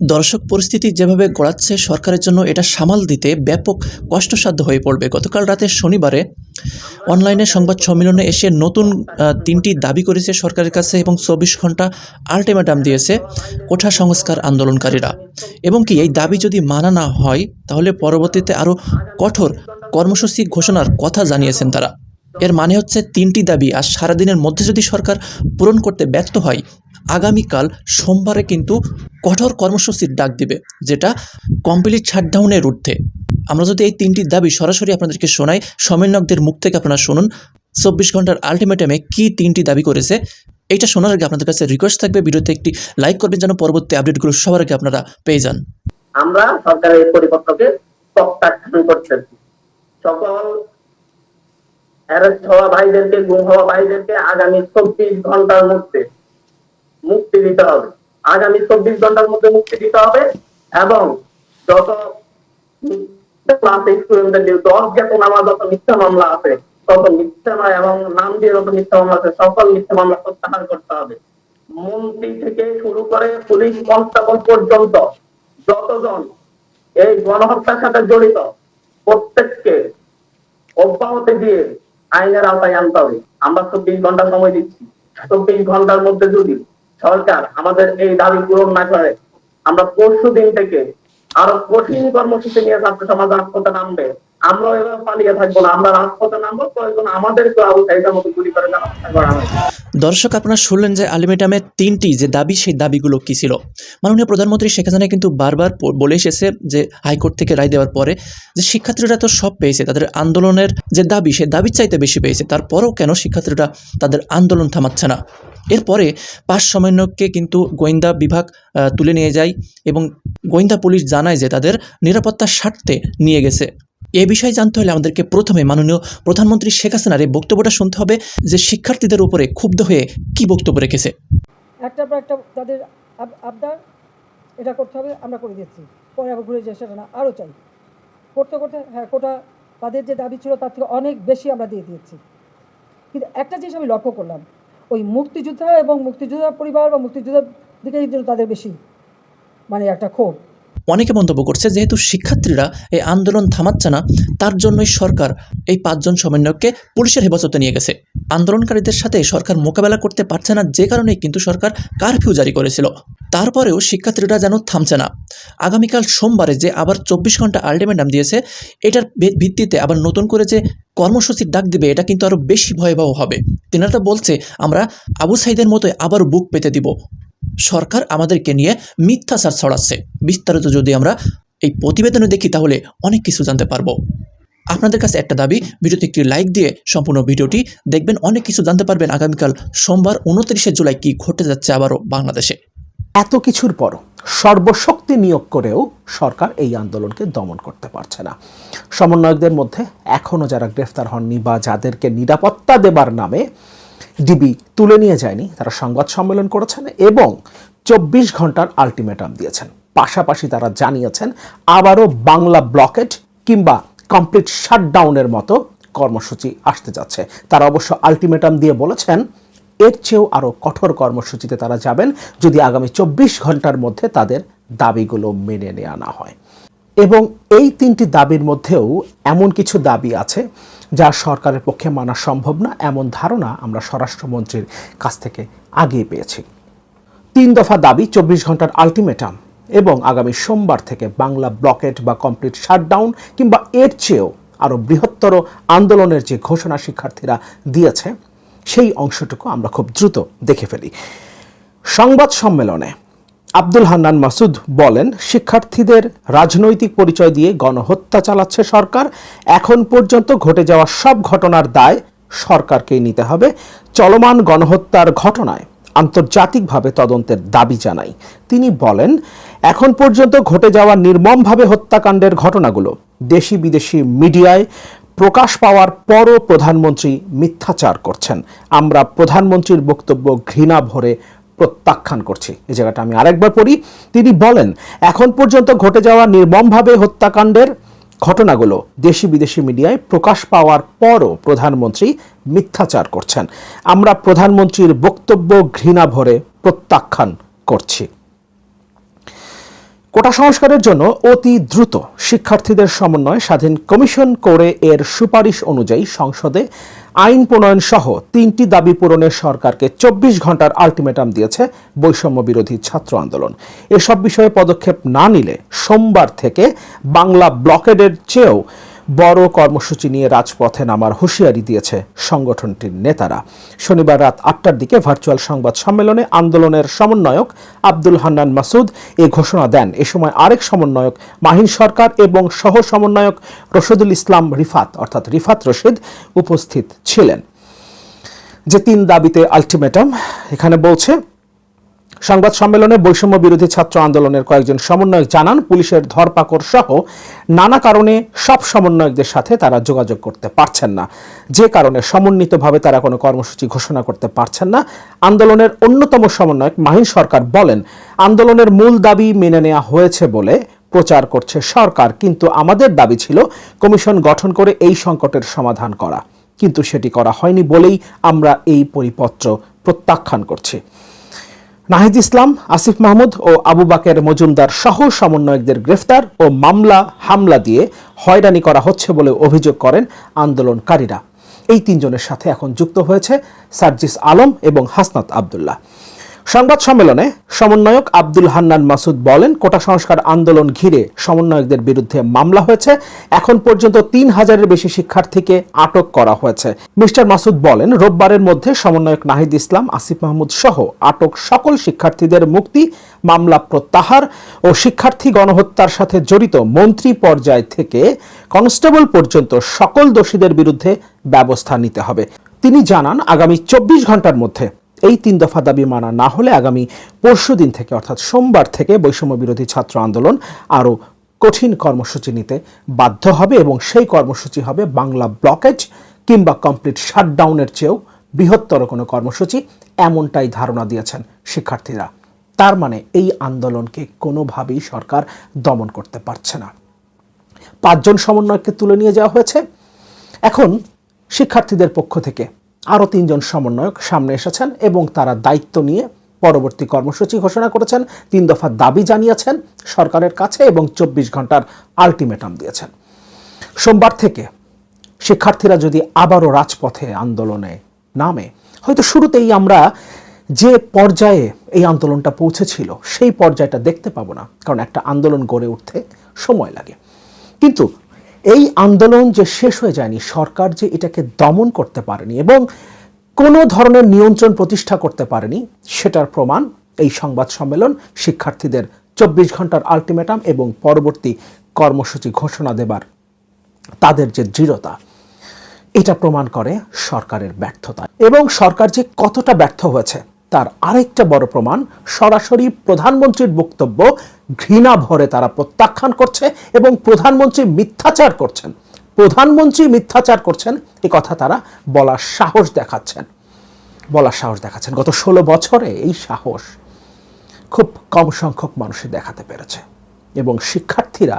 দর্শক পরিস্থিতি যেভাবে গড়াচ্ছে সরকারের জন্য এটা সামাল দিতে ব্যাপক কষ্টসাধ্য হয়ে পড়বে। গতকাল রাতে শনিবারে অনলাইনে সংবাদ সম্মেলনে এসে নতুন তিনটি দাবি করেছে সরকারের কাছে এবং চব্বিশ ঘণ্টা আলটিমেটাম দিয়েছে কোঠা সংস্কার আন্দোলনকারীরা। এবং কি, এই দাবি যদি মানা না হয়, তাহলে পরবর্তীতে আরও কঠোর কর্মসূচি ঘোষণার কথা জানিয়েছেন তারা। এর মানে হচ্ছে তিনটি দাবি, আর সারাদিনের মধ্যে যদি সরকার পূরণ করতে ব্যর্থ হয় আগামীকাল সোমবারে কিন্তু কঠোর কর্মসূচির ডাক দিবে, যেটা কমপ্লিট শাটডাউনের ঊর্ধ্বে আমরা যদি এই তিনটি দাবি সরাসরি আপনাদেরকে শোনাই সমন্বয়কদের মুখ থেকে আপনারা শুনুন, চব্বিশ ঘণ্টার আলটিমেটামে কি তিনটি দাবি করেছে, এটা শোনার আগে আপনাদের কাছে রিকোয়েস্ট থাকবে, ভিডিওতে একটি লাইক করবেন যেন পরবর্তী আপডেটগুলো সবার আগে আপনারা পেয়ে যান। আমরা সরকারের পরিপত্রকে প্রত্যাখ্যান করতেছি সকল অ্যারেস্ট হওয়া ভাইদেরকে, গুম হওয়া ভাইদেরকে আগামী চব্বিশ ঘণ্টার মধ্যে মুক্তি দিতে হবে। আগামী চব্বিশ ঘণ্টার মধ্যে মুক্তি দিতে হবে এবং যত পর্যন্ত যতজন এই গণহত্যার সাথে জড়িত, প্রত্যেককে অব্যাহতি দিয়ে আইনের আওতায় আনতে হবে। আমরা চব্বিশ ঘণ্টা সময় দিচ্ছি। চব্বিশ ঘণ্টার মধ্যে যদি সরকার আমাদের এই দাবি পূরণ না করে, আমরা পরশু দিন থেকে আরও কঠিন কর্মসূচি নিয়ে ছাত্র সমাজ আত্মতা নামবে আমরা এভাবে পালিয়ে থাকব না, আমরা রাজপথে নামবো প্রয়োজন আমাদেরকে আবু সাইদের মতো গুলি করে করা দর্শক, আপনারা শুনলেন যে আলটিমেটামের তিনটি যে দাবি, সেই দাবিগুলো কী ছিল? মাননীয় প্রধানমন্ত্রী শেখ হাসিনা কিন্তু বারবার বলে এসেছে যে হাইকোর্ট থেকে রায় দেওয়ার পরে যে শিক্ষার্থীরা তো সব পেয়েছে, তাদের আন্দোলনের যে দাবি, সে দাবির চাইতে বেশি পেয়েছে, তারপরেও কেন শিক্ষার্থীরা তাদের আন্দোলন থামাচ্ছে না? এরপরে পাঁচ সমন্বয়ককে কিন্তু গোয়েন্দা বিভাগ তুলে নিয়ে যায় এবং গোয়েন্দা পুলিশ জানায় যে তাদের নিরাপত্তার স্বার্থে নিয়ে গেছে। এ বিষয়ে জানতে হলে আমাদেরকে প্রথমে মাননীয় প্রধানমন্ত্রী শেখ হাসিনার এই বক্তব্যটা শুনতে হবে যে শিক্ষার্থীদের উপরে ক্ষুব্ধ হয়ে কি বক্তব্য রেখেছে। একটা পর একটা তাদের আবদার, এটা করতে হবে, আমরা করে দিচ্ছি। পরে আবার ঘুরে যায়, সেটা না, আরও চাই। করতে করতে হ্যাঁ কোটা তাদের যে দাবি ছিল, তার থেকে অনেক বেশি আমরা দিয়ে দিয়েছি। কিন্তু একটা জিনিস আমি লক্ষ্য করলাম, ওই মুক্তিযোদ্ধা এবং মুক্তিযোদ্ধা পরিবার বা মুক্তিযোদ্ধার দিকে তাদের বেশি মানে একটা ক্ষোভ। অনেকে মন্তব্য করছে যেহেতু শিক্ষার্থীরা এই আন্দোলন থামাচ্ছে না, তার জন্যই সরকার এই পাঁচজন সমন্বয়ককে পুলিশের হেফাজতে নিয়ে গেছে। আন্দোলনকারীদের সাথে সরকার মোকাবেলা করতে পারছে না যে কারণেই কিন্তু সরকার কারফিউ জারি করেছিল। তারপরেও শিক্ষার্থীরা যেন থামছে না। আগামীকাল সোমবারে যে আবার চব্বিশ ঘণ্টা আলটিমেটাম দিয়েছে, এটার ভিত্তিতে আবার নতুন করে যে কর্মসূচির ডাক দিবে, এটা কিন্তু আরও বেশি ভয়াবহ হবে। তেনারা বলছে, আমরা আবু সাইদের মতোই আবার বুক পেতে দিব। সরকার আমাদেরকে নিয়ে মিথ্যাচার ছড়াচ্ছে। বিস্তারিত যদি আমরা এই প্রতিবেদনে দেখি, তাহলে অনেক কিছু জানতে পারব। আপনাদের কাছে একটা দাবি, ভিডিওতে একটি লাইক দিয়ে সম্পূর্ণ ভিডিওটি দেখবেন। অনেক কিছু জানতে পারবেন আগামীকাল সোমবার উনত্রিশে জুলাই কি ঘটে যাচ্ছে আবারও বাংলাদেশে। এত কিছুর পর সর্বশক্তি নিয়োগ করেও সরকার এই আন্দোলনকে দমন করতে পারছে না। সমন্বয়কদের মধ্যে এখনও যারা গ্রেফতার হননি বা যাদেরকে নিরাপত্তা দেবার নামে ডিবি তুলে নিয়ে যায়নি। তারা সংবাদ সম্মেলন করেছেন এবং চব্বিশ ঘণ্টার আলটিমেটাম দিয়েছেন। পাশাপাশি তারা জানিয়েছেন, আবারও বাংলা ব্লকেট কিংবা কমপ্লিট শাটডাউনের মতো কর্মসূচি আসতে যাচ্ছে। তারা অবশ্য আলটিমেটাম দিয়ে বলেছেন, এর চেয়েও আরও কঠোর কর্মসূচিতে তারা যাবেন যদি আগামী চব্বিশ ঘণ্টার মধ্যে তাদের দাবিগুলো মেনে নেওয়া না হয়। এবং এই তিনটি দাবির মধ্যেও এমন কিছু দাবি আছে যা সরকারের পক্ষে মানা সম্ভব না, এমন ধারণা আমরা স্বরাষ্ট্রমন্ত্রীর কাছ থেকে আগেই পেয়েছি। তিন দফা দাবি চব্বিশ ঘণ্টার আলটিমেটাম এবং আগামী সোমবার থেকে বাংলা ব্লকেট বা কমপ্লিট শাটডাউন কিংবা এর চেয়েও আরও বৃহত্তর আন্দোলনের যে ঘোষণা শিক্ষার্থীরা দিয়েছে, সেই অংশটুকু আমরা খুব দ্রুত দেখে ফেলি। সংবাদ সম্মেলনে আব্দুল হান্নান মাসুদ বলেন, শিক্ষার্থীদের রাজনৈতিক পরিচয় দিয়ে গণহত্যা চালাচ্ছে সরকার। এখন পর্যন্ত ঘটে যাওয়া সব ঘটনার দায় সরকারকেই নিতে হবে। চলমান গণহত্যার ঘটনায় আন্তর্জাতিকভাবে তদন্তের দাবি জানাই। তিনি বলেন, এখন পর্যন্ত ঘটে যাওয়া নির্মমভাবে হত্যাকাণ্ডের ঘটনাগুলো দেশি বিদেশি মিডিয়ায় প্রকাশ পাওয়ার পরও প্রধানমন্ত্রী মিথ্যাচার করছেন। আমরা প্রধানমন্ত্রীর বক্তব্য ঘৃণা ভরে প্রত্যাখ্যান করছি। এই জায়গাটা আমি আরেকবার পড়ি। তিনি বলেন, এখন পর্যন্ত ঘটে যাওয়া নির্মমভাবে হত্যাকাণ্ডের ঘটনাগুলো দেশি বিদেশি মিডিয়ায় প্রকাশ পাওয়ার পরও প্রধানমন্ত্রী মিথ্যাচার করছেন। আমরা প্রধানমন্ত্রীর বক্তব্য ঘৃণা ভরে প্রত্যাখ্যান করছি। কোটা সংস্কারের জন্য অতি দ্রুত শিক্ষার্থীদের সমন্বয় স্বাধীন কমিশন করে এর সুপারিশ অনুযায়ী সংসদে আইন প্রণয়ন সহ তিনটি দাবি পূরণে সরকারকে চব্বিশ ঘণ্টার আলটিমেটাম দিয়েছে বৈষম্য বিরোধী ছাত্র আন্দোলন। এসব বিষয়ে পদক্ষেপ না নিলে সোমবার থেকে বাংলা ব্লকেডের চেয়েও বড় কর্মসূচি নিয়ে রাজপথে নামার হুঁশিয়ারি দিয়েছে সংগঠনটির নেতারা। শনিবার রাত আটটার দিকে ভার্চুয়াল সংবাদ সম্মেলনে আন্দোলনের সমন্বয়ক আব্দুল হান্নান মাসুদ এ ঘোষণা দেন। এ সময় আরেক সমন্বয়ক মাহিন সরকার এবং সহ সমন্বয়ক রশিদুল ইসলাম রিফাত, অর্থাৎ রিফাত রশিদ, উপস্থিত ছিলেন। যে তিন দাবিতে আলটিমেটাম, এখানে বলছে সংবাদ সম্মেলনে বৈষম্য বিরোধী ছাত্র আন্দোলনের কয়েকজন সমন্বয়ক জানান, পুলিশের ধরপাকড় সহ নানা কারণে সব সমন্বয়কদের সাথে তারা যোগাযোগ করতে পারছেন না। যে কারণে সমন্বিতভাবে তারা কোনো কর্মসূচি ঘোষণা করতে পারছেন না। আন্দোলনের অন্যতম সমন্বয়ক মাহিন সরকার বলেন, আন্দোলনের মূল দাবি মেনে নেওয়া হয়েছে বলে প্রচার করছে সরকার, কিন্তু আমাদের দাবি ছিল কমিশন গঠন করে এই সংকটের সমাধান করা। কিন্তু সেটি করা হয়নি বলেই আমরা এই পরিপত্র প্রত্যাখ্যান করছি। নাহিদ ইসলাম, আসিফ মাহমুদ ও আবু বাকের মজুমদার সহ সমন্বয়কদের গ্রেফতার ও মামলা, হামলা দিয়ে হয়রানি করা হচ্ছে বলে অভিযোগ করেন আন্দোলনকারীরা। এই তিনজনের সাথে এখন যুক্ত হয়েছে সার্জিস আলম এবং হাসনাত আবদুল্লাহ। সংবাদ সম্মেলনে সমন্বয়ক আব্দুল হান্নান মাসুদ বলেন, কোটা সংস্কার আন্দোলন ঘিরে সমন্বয়কদের বিরুদ্ধে মামলা হয়েছে। এখন পর্যন্ত তিন হাজারের বেশি শিক্ষার্থীকে আটক করা হয়েছে। মিস্টার মাসুদ বলেন, রোববারের মধ্যে সমন্বয়ক নাহিদ ইসলাম, আসিফ মাহমুদ সহ আটক সকল শিক্ষার্থীদের মুক্তি, মামলা প্রত্যাহার ও শিক্ষার্থী গণহত্যার সাথে জড়িত মন্ত্রী পর্যায় থেকে কনস্টেবল পর্যন্ত সকল দোষীদের বিরুদ্ধে ব্যবস্থা নিতে হবে। তিনি জানান, আগামী চব্বিশ ঘণ্টার মধ্যে এই তিন দফা দাবি মানা না হলে আগামী পরশু দিন থেকে, অর্থাৎ সোমবার থেকে বৈষম্য বিরোধী ছাত্র আন্দোলন আরও কঠিন কর্মসূচি নিতে বাধ্য হবে এবং সেই কর্মসূচি হবে বাংলা ব্লকেজ কিংবা কমপ্লিট শাটডাউনের চেয়েও বৃহত্তর কোনো কর্মসূচি, এমনটাই ধারণা দিয়েছেন শিক্ষার্থীরা। তার মানে এই আন্দোলনকে কোনোভাবেই সরকার দমন করতে পারছে না। পাঁচজন সমন্বয়কে তুলে নিয়ে যাওয়া হয়েছে। এখন শিক্ষার্থীদের পক্ষ থেকে আরও তিনজন সমন্বয়ক সামনে এসেছেন এবং তারা দায়িত্ব নিয়ে পরবর্তী কর্মসূচি ঘোষণা করেছেন। তিন দফা দাবি জানিয়েছেন, সরকারের কাছে এবং চব্বিশ ঘণ্টার আলটিমেটাম দিয়েছেন। সোমবার থেকে শিক্ষার্থীরা যদি আবারও রাজপথে আন্দোলনে নামে, হয়তো শুরুতেই আমরা যে পর্যায়ে এই আন্দোলনটা পৌঁছেছিল, সেই পর্যায়টা দেখতে পাবো না, কারণ একটা আন্দোলন গড়ে উঠতে সময় লাগে। কিন্তু এই আন্দোলন যে শেষ হয়ে যায়নি, সরকার যে এটাকে দমন করতে পারেনি এবং কোনো ধরনের নিয়ন্ত্রণ প্রতিষ্ঠা করতে পারেনি, সেটার প্রমাণ এই সংবাদ সম্মেলন শিক্ষার্থীদের চব্বিশ ঘণ্টার আলটিমেটাম এবং পরবর্তী কর্মসূচি ঘোষণা দেবার তাদের যে দৃঢ়তা, এটা প্রমাণ করে সরকারের ব্যর্থতা এবং সরকার যে কতটা ব্যর্থ হয়েছে। তার আরেকটা বড় প্রমাণ, সরাসরি প্রধানমন্ত্রীর বক্তব্য, ঘৃণা ভরে তারা প্রত্যাখ্যান করছে এবং প্রধানমন্ত্রী মিথ্যাচার করছেন। প্রধানমন্ত্রী মিথ্যাচার করছেন, এ কথা তারা বলার সাহস দেখাচ্ছেন। বলার সাহস দেখাচ্ছেন। গত ষোলো বছরে এই সাহস খুব কম সংখ্যক মানুষই দেখাতে পেরেছে এবং শিক্ষার্থীরা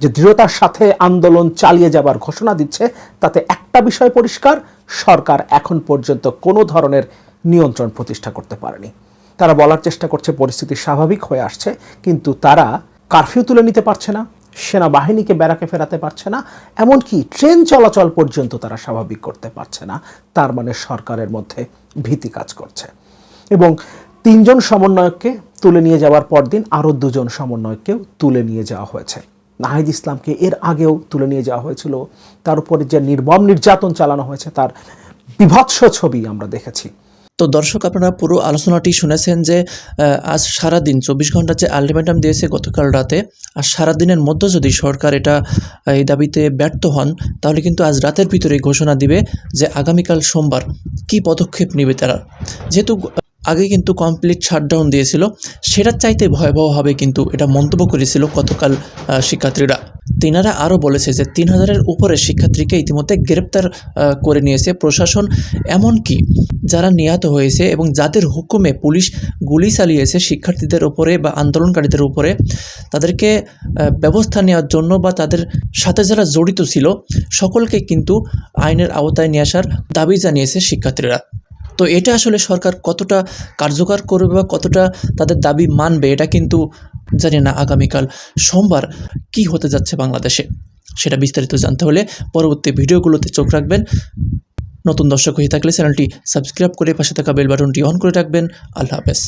যে দৃঢ়তার সাথে আন্দোলন চালিয়ে যাবার ঘোষণা দিচ্ছে, তাতে একটা বিষয় পরিষ্কার, সরকার এখন পর্যন্ত কোনো ধরনের নিয়ন্ত্রণ প্রতিষ্ঠা করতে পারেনি। তারা বলার চেষ্টা করছে, পরিস্থিতি স্বাভাবিক হয়ে আসছে, কিন্তু তারা কারফিউ তুলে নিতে পারছে না, সেনাবাহিনীকে ব্যারাকে ফেরাতে পারছে না, এমনকি ট্রেন চলাচল পর্যন্ত তারা স্বাভাবিক করতে পারছে না। তার মানে সরকারের মধ্যে ভীতি কাজ করছে। এবং তিনজন সমন্বয়ককে তুলে নিয়ে যাওয়ার পরদিন আরও দুজন সমন্বয়ককেও তুলে নিয়ে যাওয়া হয়েছে। নাহিদ ইসলামকে এর আগেও তুলে নিয়ে যাওয়া হয়েছিল। তার উপরে যে নির্মম নির্যাতন চালানো হয়েছে, তার বিভৎস ছবি আমরা দেখেছি। তো দর্শক, আপনারা পুরো আলোচনাটি শুনেছেন যে আজ সারা দিন চব্বিশ ঘণ্টা যে আলটিমেটাম দিয়েছে গতকাল রাতে, আর সারাদিনের মধ্যে যদি সরকার এটা এই দাবিতে ব্যর্থ হন, তাহলে কিন্তু আজ রাতের ভিতরে ঘোষণা দিবে যে আগামীকাল সোমবার কি পদক্ষেপ নেবে তারা। যেহেতু আগে কিন্তু কমপ্লিট শাটডাউন দিয়েছিল। সেটার চাইতে ভয়াবহ হবে কিন্তু এটা মন্তব্য করেছিল গতকাল শিক্ষার্থীরা। তিনারা আরও বলেছে যে, তিন হাজারের উপরে শিক্ষার্থীকে ইতিমধ্যে গ্রেপ্তার করে নিয়েছে প্রশাসন। এমনকি যারা নিহত হয়েছে এবং যাদের হুকুমে পুলিশ গুলি চালিয়েছে শিক্ষার্থীদের উপরে বা আন্দোলনকারীদের উপরে, তাদেরকে ব্যবস্থা নেওয়ার জন্য বা তাদের সাথে যারা জড়িত ছিল, সকলকে কিন্তু আইনের আওতায় নিয়ে আসার দাবি জানিয়েছে শিক্ষার্থীরা। তো এটা আসলে সরকার কতটা কার্যকর করবে বা কতটা তাদের দাবি মানবে, এটা কিন্তু জানি না আগামীকাল সোমবার কি হতে যাচ্ছে বাংলাদেশে, সেটা বিস্তারিত জানতে হলে পরবর্তী ভিডিওগুলোতে চোখ রাখবেন। নতুন দর্শক হয়ে থাকলে চ্যানেলটি সাবস্ক্রাইব করে পাশে থাকা বেল বাটনটি অন করে রাখবেন। আল্লাহ হাফেজ।